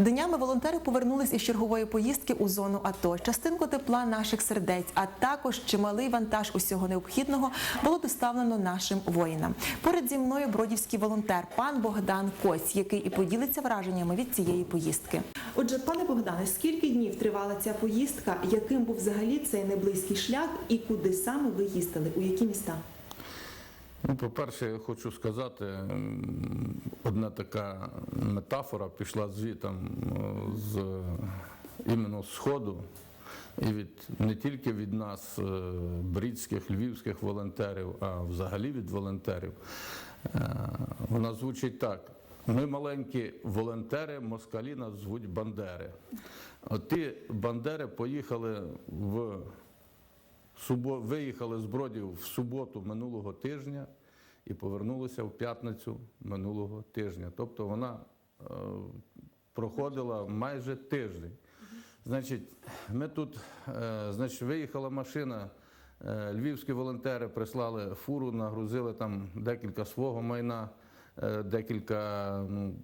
Днями волонтери повернулись із чергової поїздки у зону АТО. Частинку тепла наших сердець, а також чималий вантаж усього необхідного було доставлено нашим воїнам. Поряд зі мною бродівський волонтер пан Богдан Коць, який і поділиться враженнями від цієї поїздки. Отже, пане Богдане, скільки днів тривала ця поїздка? Яким був взагалі цей неблизький шлях, і куди саме ви їздили? У які міста? Ну, по-перше, я хочу сказати, одна така метафора пішла звітом е, з іменно Сходу, і від не тільки від нас, е, брідських, львівських волонтерів, а взагалі від волонтерів. Е, Вона звучить так. Ми маленькі волонтери, москалі нас звуть Бандери. От ті Бандери поїхали в Субо... Виїхали з Бродів в суботу минулого тижня і повернулися в п'ятницю минулого тижня. Тобто вона е, проходила майже тиждень. Значить, ми тут, е, значить, виїхала машина. е, Львівські волонтери прислали фуру, нагрузили там декілька свого майна, е, декілька ну,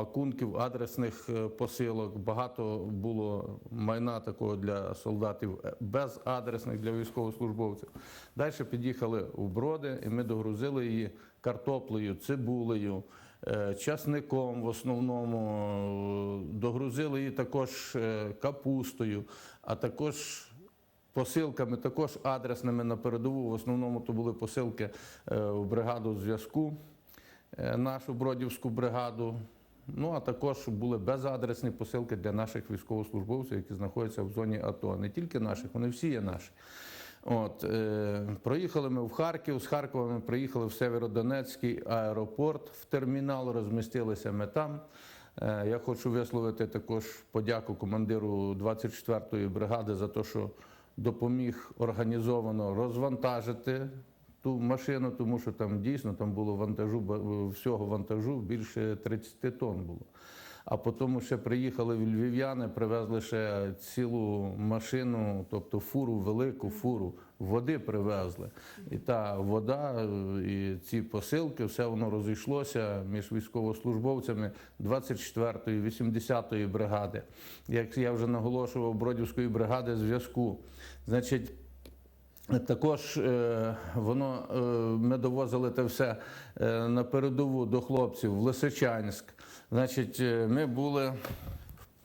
пакунків, адресних е, посилок. Багато було майна такого для солдатів е, безадресних для військовослужбовців. Далі під'їхали в броди, і ми догрузили її картоплею, цибулею. е, Часником в основному догрузили її також капустою, а також посилками, також адресними на передову. В основному то були посилки в бригаду зв'язку, нашу бродівську бригаду. Ну а також були безадресні посилки для наших військовослужбовців, які знаходяться в зоні АТО. Не тільки наших, вони всі є наші. От, е, проїхали ми в Харків, з Харкова ми приїхали в Северодонецький аеропорт, в термінал, розмістилися ми там. Е, я хочу висловити також подяку командиру 24-ї бригади за те, що допоміг організовано розвантажити ту машину, тому що там дійсно там було вантажу, ба- всього вантажу більше 30 тонн було. А потім ще приїхали львів'яни, привезли ще цілу машину, тобто фуру, велику фуру, води привезли. І та вода, е, і ці посилки, все воно розійшлося між військовослужбовцями 24-ї, 80-ї бригади. Як я вже наголошував, Бродівської бригади зв'язку. Значить, також е, воно е, ми довозили те все е, на передову до хлопців в Лисичанськ. Значить, ми були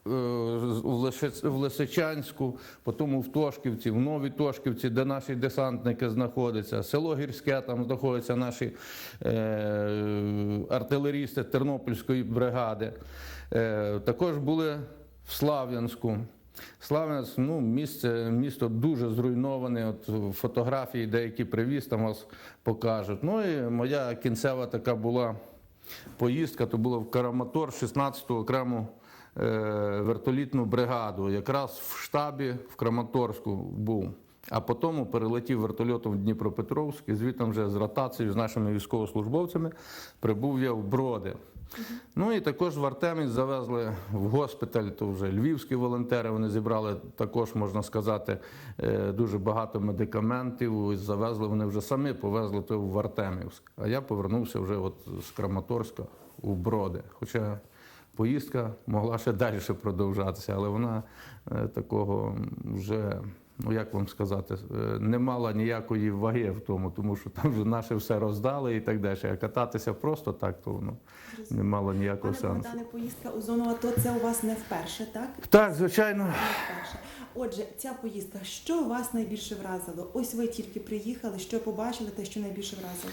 в Лисичанську, потім в Тошківці, в Новій Тошківці, де наші десантники знаходяться, село Гірське, там знаходяться наші артилерісти Тернопільської бригади. Також були в Слав'янську. Славянськ, ну, місце, місто дуже зруйноване. От фотографії деякі привіз, там вас покажуть. Ну і моя кінцева така була поїздка, то було в Караматор, 16-ту окрему е, вертолітну бригаду. Якраз в штабі в Краматорську був. А потім перелетів вертольотом в Дніпропетровськ і звідти вже з ротацією з нашими військовослужбовцями прибув я в Броди. Ну і також в Артемі завезли в госпіталь, то вже львівські волонтери. Вони зібрали також, можна сказати, е, дуже багато медикаментів. І завезли вони вже самі, повезли то в Артемівськ. А я повернувся вже от з Краматорська у Броди. Хоча поїздка могла ще далі продовжатися, але вона е, такого вже. Ну, як вам сказати, е, не мала ніякої ваги в тому, тому що там вже наше все роздали і так далі. А кататися просто так, то воно не мало ніякого Пане сенсу. Богдане, поїздка у зону АТО це у вас не вперше, так? Так, звичайно. Не вперше. Отже, ця поїздка, що вас найбільше вразило? Ось ви тільки приїхали, що побачили, те, що найбільше вразило?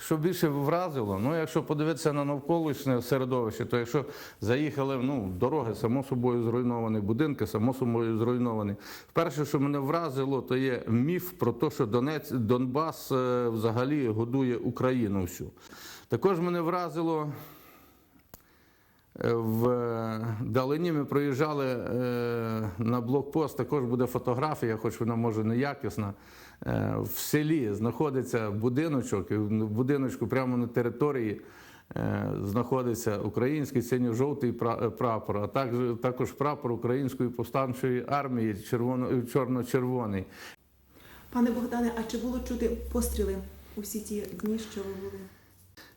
Що більше вразило, ну якщо подивитися на навколишнє середовище, то якщо заїхали, ну, дороги само собою зруйновані, будинки само собою зруйновані. Перше, що мене вразило, то є міф про те, що Донець, Донбас е, взагалі годує Україну всю. Також мене вразило. е, В далині ми проїжджали е, на блокпост, також буде фотографія, хоч вона може не якісна. Е, В селі знаходиться будиночок, і в будиночку прямо на території е, знаходиться український синьо-жовтий прапор, а також, прапор Української повстанчої армії чорно-червоний. Пане Богдане, а чи було чути постріли усі ті дні, що ви були?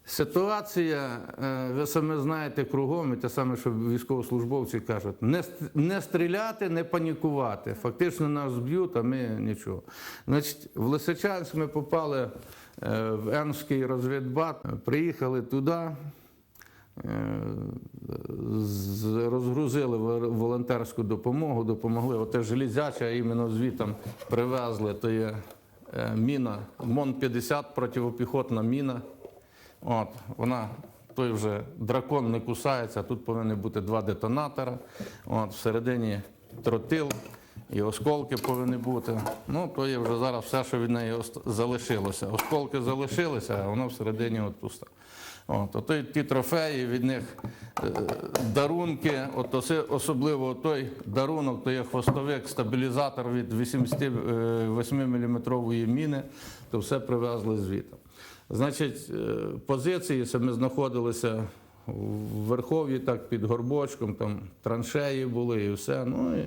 Ситуація, е, ви самі знаєте, кругом, і те саме, що військовослужбовці кажуть, не, не стріляти, не панікувати. Фактично нас зб'ють, а ми нічого. Значить, в Лисичанськ ми попали е, в Енський розвідбат, приїхали туди. Е, розгрузили волонтерську допомогу, допомогли. Оте железяча, іменно звітом привезли, то є міна, МОН-50 противопіхотна міна. От, вона, той вже дракон не кусається, тут повинні бути два детонатора. От, всередині тротил і осколки повинні бути. Ну, то є вже зараз все, що від неї залишилося. Осколки залишилися, а воно всередині от пусто. От, ото ті трофеї від них е, дарунки, от особливо той дарунок, то є хвостовик, стабілізатор від 88-мм міни, то все привезли звідти. Значить, е, позиції це ми знаходилися в Верхов'ї, так під горбочком, там траншеї були і все. Ну і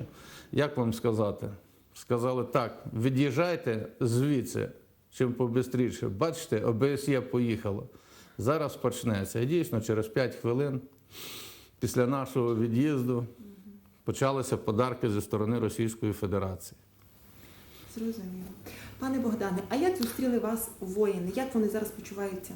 як вам сказати? Сказали так, від'їжджайте звідси, чим побистріше. Бачите, ОБСЄ поїхало. Зараз почнеться. І дійсно, через 5 хвилин після нашого від'їзду почалися подарки зі сторони Російської Федерації. Зрозуміло. Пане Богдане, а як зустріли вас воїни? Як вони зараз почуваються?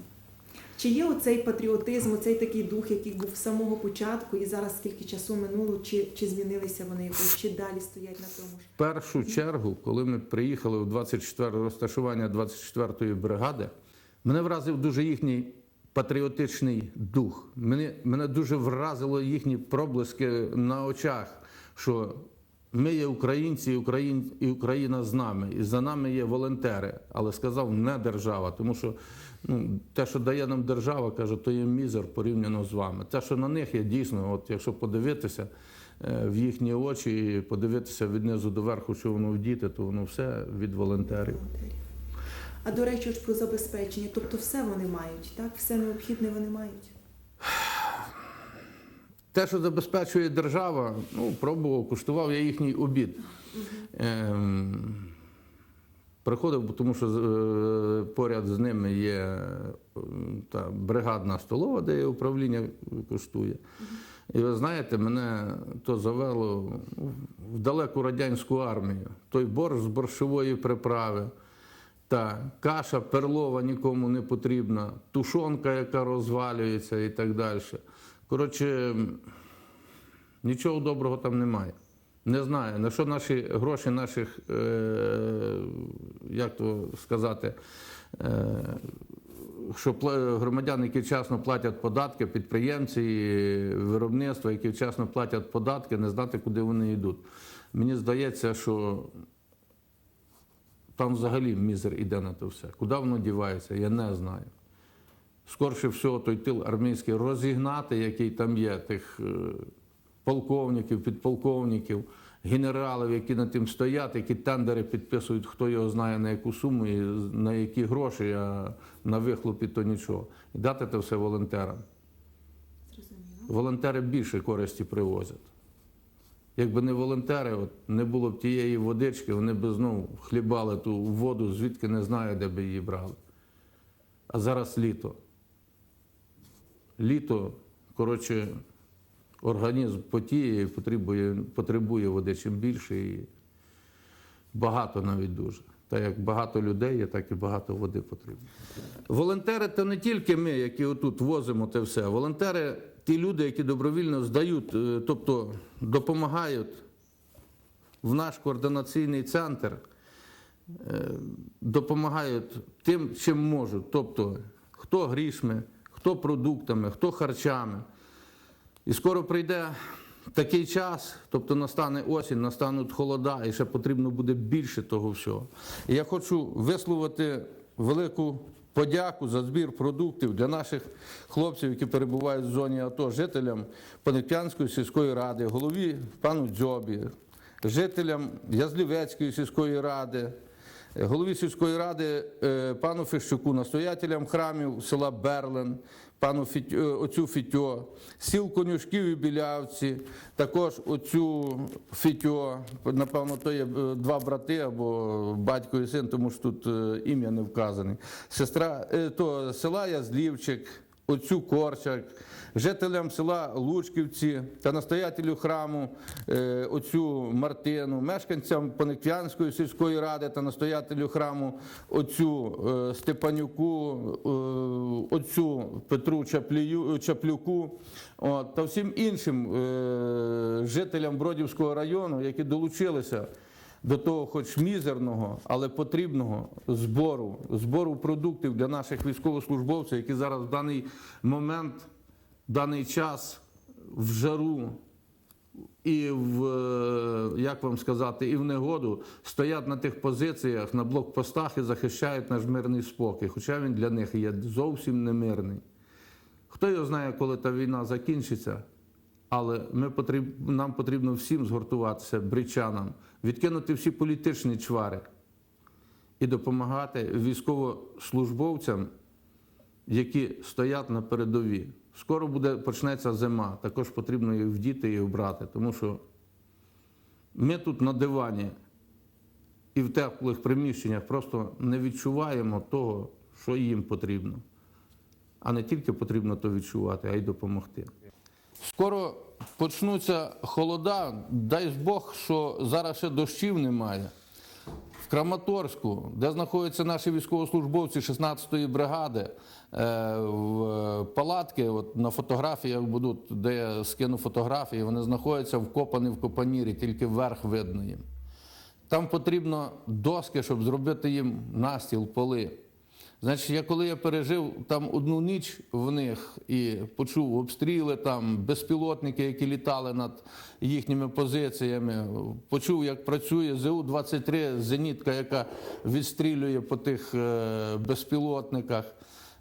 Чи є оцей патріотизм, оцей такий дух, який був з самого початку, і зараз скільки часу минуло, чи, чи змінилися вони якось, чи далі стоять на тому ж? В першу чергу, коли ми приїхали в 24 розташування 24-ї бригади, мене вразив дуже їхній патріотичний дух. Мене, мене дуже вразило їхні проблиски на очах, що ми є українці, і Україн, і Україна з нами, і за нами є волонтери. Але сказав не держава, тому що ну, те, що дає нам держава, каже, то є мізер порівняно з вами. Те, що на них є дійсно, от якщо подивитися е, в їхні очі і подивитися від низу до верху, що воно вдіти, то воно все від волонтерів. А до речі, ж про забезпечення, тобто все вони мають, так? Все необхідне вони мають. Те, що забезпечує держава, ну, пробував, куштував я їхній обід. Ем, приходив, тому що е, поряд з ними є е, та бригадна столова, де управління коштує. І ви знаєте, мене то завело в далеку радянську армію. Той борщ з борщової приправи. Та каша перлова нікому не потрібна, тушонка, яка розвалюється і так далі. Коротше, нічого доброго там немає. Не знаю, на що наші гроші наших, е, як то сказати, е, що громадяни, які вчасно платять податки, підприємці, виробництва, які вчасно платять податки, не знати, куди вони йдуть. Мені здається, що там взагалі мізер іде на те все. Куди воно дівається, я не знаю. Скорше всього, той тил армійський розігнати, який там є, тих е, полковників, підполковників, генералів, які над тим стоять, які тендери підписують, хто його знає на яку суму і на які гроші, а на вихлопі то нічого. І дати це все волонтерам. Волонтери більше користі привозять. Якби не волонтери, от не було б тієї водички, вони б знову хлібали ту воду, звідки не знаю, де би її брали. А зараз літо. Літо, коротше, організм потіє потребує, потребує води чим більше і багато навіть дуже. Так як багато людей є, так і багато води потрібно. Волонтери то не тільки ми, які отут возимо те все. Волонтери ті люди, які добровільно здають, е, тобто допомагають в наш координаційний центр, е, допомагають тим, чим можуть. Тобто, хто грішми, хто продуктами, хто харчами. І скоро прийде такий час, тобто настане осінь, настануть холода, і ще потрібно буде більше того всього. І я хочу висловити велику подяку за збір продуктів для наших хлопців, які перебувають в зоні АТО, жителям Понетпянської сільської ради, голові пану Дзьобі, жителям Язлівецької сільської ради. Голові сільської ради е, пану Фещуку, настоятелям храмів села Берлен, пану Фіть- е, отцю Фітьо, сіл Конюшків і Білявці, також отцю Фітьо, напевно, то є е, два брати або батько і син, тому що тут ім'я не вказане. Сестра то села Язлівчик, отцю Корчак, жителям села Лучківці та настоятелю храму е, отцю Мартину, мешканцям Пониквянської сільської ради та настоятелю храму отцю е, Степанюку, е, отцю Петру Чаплюку та всім іншим жителям Бродівського району, які долучилися до того, хоч мізерного, але потрібного збору, збору продуктів для наших військовослужбовців, які зараз в даний момент, в даний час в жару і в е, як вам сказати, і в негоду стоять на тих позиціях, на блокпостах і захищають наш мирний спокій, хоча він для них є зовсім немирний. Хто його знає, коли та війна закінчиться, але ми потріб, нам потрібно всім згуртуватися, бричанам, відкинути всі політичні чвари і допомагати військовослужбовцям, які стоять на передовій. Скоро буде почнеться зима, також потрібно їх вдіти і вбрати, тому що ми тут на дивані і в теплих приміщеннях просто не відчуваємо того, що їм потрібно. А не тільки потрібно то відчувати, а й допомогти. Скоро почнуться холода, дай Бог, що зараз ще дощів немає. В Краматорську, де знаходяться наші військовослужбовці 16-ї бригади, е, в палатки, от на фотографіях будуть, де я скину фотографії, вони знаходяться вкопані в копанірі, тільки вверх видно їм. Там потрібно доски, щоб зробити їм настіл, поли. Значить, я коли я пережив там одну ніч в них і почув обстріли, там безпілотники, які літали над їхніми позиціями, почув, як працює ЗУ-23 зенітка, яка відстрілює по тих е, безпілотниках.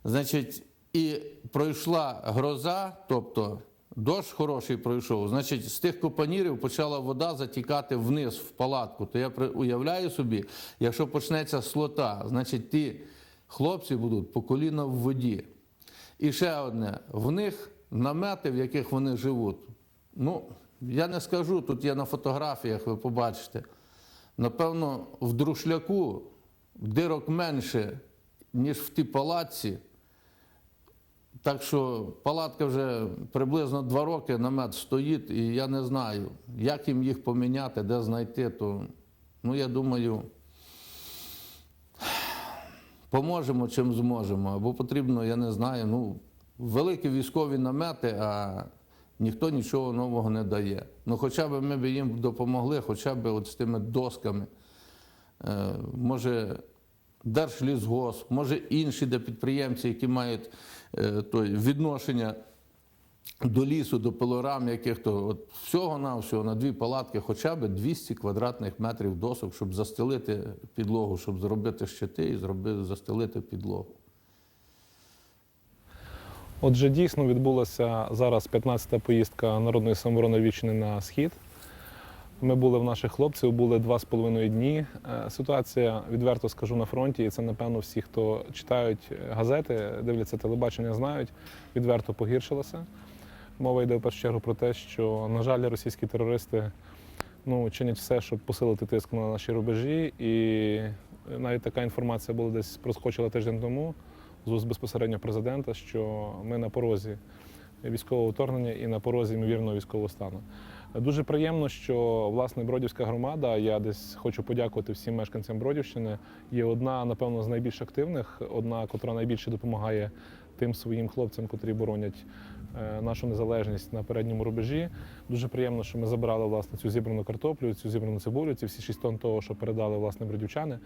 Значить, і пройшла гроза, тобто дощ хороший пройшов. Значить, з тих копанірів почала вода затікати вниз в палатку. То я уявляю собі, якщо почнеться слота, значить ті хлопці будуть по коліна в воді. І ще одне: в них намети, в яких вони живуть. Ну, я не скажу, тут є на фотографіях, ви побачите. Напевно, в друшляку дирок менше, ніж в тій палатці. Так що палатка вже приблизно два роки намет стоїть, і я не знаю, як їм їх поміняти, де знайти, то ну я думаю, поможемо чим зможемо. Або потрібно, я не знаю, ну, великі військові намети, а ніхто нічого нового не дає. Ну, хоча б ми б їм допомогли, хоча б от з тими досками. Е, може, Держлісгосп, може інші де підприємці, які мають е, той, відношення до лісу, до пилорам яких-то, от всього на всього на дві палатки, хоча б 200 квадратних метрів досок, щоб застелити підлогу, щоб зробити щити і зробити, застелити підлогу. Отже, дійсно відбулася зараз 15-та поїздка Народної самооборони Вічини на схід. Ми були в наших хлопців, були два з половиною дні. Е, Ситуація, відверто скажу, на фронті, і це, напевно, всі, хто читають газети, дивляться телебачення, знають, відверто погіршилася. Мова йде в першу чергу про те, що, на жаль, російські терористи ну, чинять все, щоб посилити тиск на наші рубежі. І навіть така інформація була десь проскочила тиждень тому з уст безпосередньо президента, що ми на порозі військового вторгнення і на порозі ймовірного військового стану. Дуже приємно, що власне Бродівська громада. Я десь хочу подякувати всім мешканцям Бродівщини. Є одна, напевно, з найбільш активних, одна, котра найбільше допомагає тим своїм хлопцям, котрі боронять нашу незалежність на передньому рубежі. Дуже приємно, що ми забрали власне цю зібрану картоплю, цю зібрану цибулю, ці всі 6 тонн того, що передали власне бродівчани.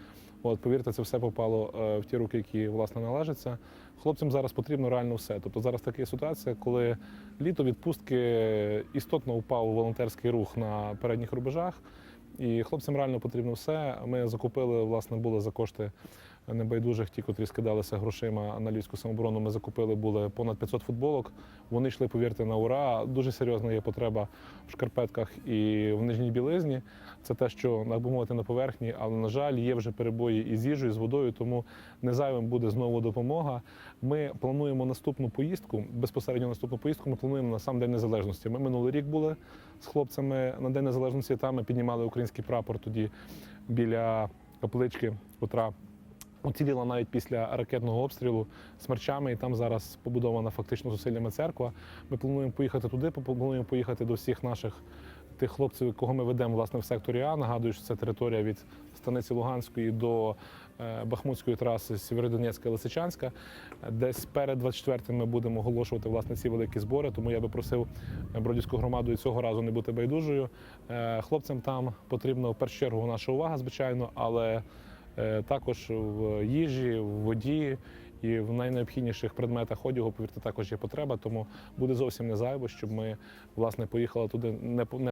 От повірте, це все попало е, в ті руки, які власне належаться. Хлопцям зараз потрібно реально все. Тобто зараз така ситуація, коли літо відпустки істотно впав волонтерський рух на передніх рубежах. І хлопцям реально потрібно все. Ми закупили, власне, були за кошти небайдужих, ті, котрі скидалися грошима на львівську самооборону. Ми закупили були понад 500 футболок. Вони йшли, повірте, на ура. Дуже серйозна є потреба в шкарпетках і в нижній білизні. Це те, що так би мовити на поверхні, але на жаль, є вже перебої із їжею, з водою, тому не зайвим буде знову допомога. Ми плануємо наступну поїздку. Безпосередньо наступну поїздку ми плануємо на сам День Незалежності. Ми минулий рік були з хлопцями на День Незалежності. Там ми піднімали український прапор тоді біля каплички, котра Уціліла навіть після ракетного обстрілу смерчами, і там зараз побудована фактично зусиллями церква. Ми плануємо поїхати туди, плануємо поїхати до всіх наших тих хлопців, кого ми ведемо власне в секторі А. Нагадую, що це територія від станиці Луганської до е, Бахмутської траси Сєвєродонецька Лисичанська. Десь перед 24-м ми будемо оголошувати власне ці великі збори. Тому я би просив Бродівську громаду і цього разу не бути байдужою. Е, Хлопцям там потрібна в першу чергу наша увага, звичайно, але е, також в їжі, в воді і в найнеобхідніших предметах одягу, повірте, також є потреба. Тому буде зовсім не зайво, щоб ми власне поїхали туди не не